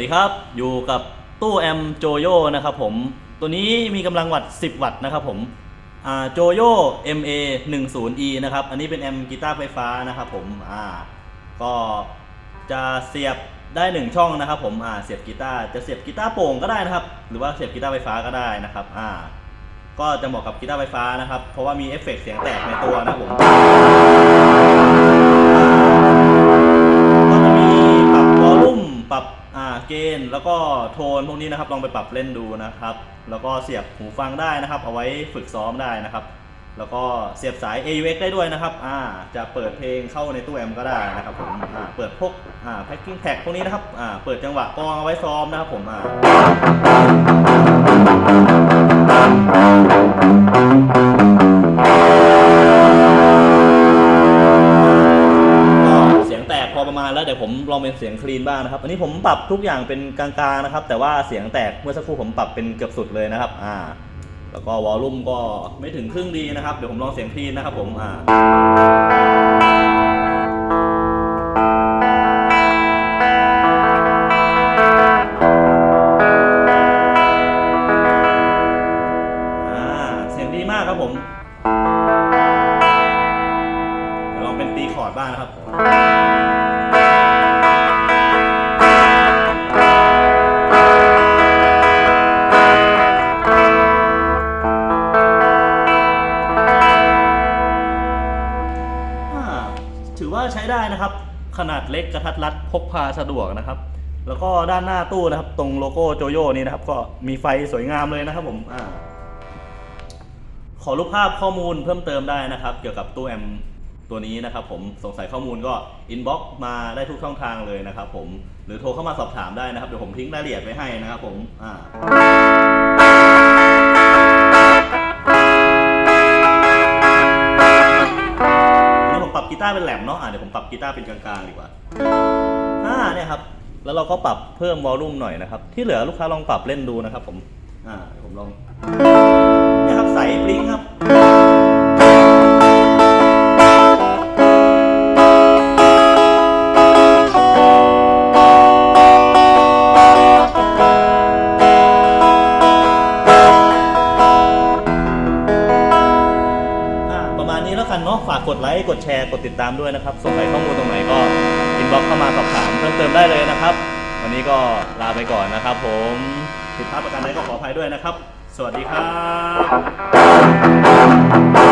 ดีครับ อยู่กับตู้แอมโจโยนะครับผม ตัวนี้มีกำลังวัตต์ 10 วัตต์นะครับผมอ่าโจโย MA 1 0 E นะครับ อันนี้เป็นแอมกีตาร์ไฟฟ้านะครับผมอ่าก็จะเสียบได้ 1 ช่องนะครับผมอ่าเสียบกีตาร์จะเสียบกีตาร์โป่งก็ได้นะครับ หรือว่าเสียบกีตาร์ไฟฟ้าก็ได้นะครับอ่าก็จะเหมาะกับกีตาร์ไฟฟ้านะครับ เพราะว่ามีเอฟเฟกต์เสียงแตกในตัวนะผม แล้วก็โทนพวกนี้นะครับลองไปปรับเล่นดูนะครับ แล้วก็เสียบหูฟังได้นะครับ เอาไว้ฝึกซ้อมได้นะครับ แล้วก็เสียบสาย AUX ได้ด้วยนะครับอ่าจะเปิดเพลงเข้าในตู้แอมป์ก็ได้นะครับผมอ่าเปิดพวกอ่าแพ็กกิ้งแท็กพวกนี้นะครับอ่าเปิดจังหวะกองเอาไว้ซ้อมนะครับผมอ่า มาณแล้วเดี๋ยวผมลองเป็นเสียงคลีนบ้างนะครับ อันนี้ผมปรับทุกอย่างเป็นกลางๆนะครับ แต่ว่าเสียงแตกเมื่อสักครู่ผมปรับเป็นเกือบสุดเลยนะครับ อ่า แล้วก็วอลลุ่มก็ไม่ถึงครึ่งดีนะครับ เดี๋ยวผมลองเสียงคลีนนะครับผม อ่าเสียงดีมากครับผมเดี๋ยวลองเป็นตีคอร์ดบ้างนะครับ ใช้ได้นะครับ ขนาดเล็กกระทัดรัดพกพาสะดวกนะครับ แล้วก็ด้านหน้าตู้นะครับ ตรงโลโก้โจโย่นี้นะครับ ก็มีไฟสวยงามเลยนะครับผมอ่าขอรูปภาพข้อมูลเพิ่มเติมได้นะครับ เกี่ยวกับตู้แอมตัวนี้นะครับผมสงสัยข้อมูลก็อินบ็อกมาได้ทุกช่องทางเลยนะครับผมหรือโทรเข้ามาสอบถามได้นะครับ เดี๋ยวผมทิ้งรายละเอียดไว้ให้นะครับผมอ่า ตาร์เป็นแหลมเนาะอะเดี๋ยวผมปรับกีตาร์เป็นกลางๆดีกว่าอ่าเนี่ยครับ แล้วเราก็ปรับเพิ่มวอลลุ่มหน่อยนะครับ ที่เหลือลูกค้าลองปรับเล่นดูนะครับผม อ่าเดี๋ยวผมลอง กดไลค์กดแชร์กดติดตามด้วยนะครับสงสัยข้อมูลตรงไหนก็อินบ็อกเข้ามาสอบถามเพิ่มเติมได้เลยนะครับ วันนี้ก็ลาไปก่อนนะครับ ผมผิดพลาดประการใดก็ขออภัยด้วยนะครับ สวัสดีครับ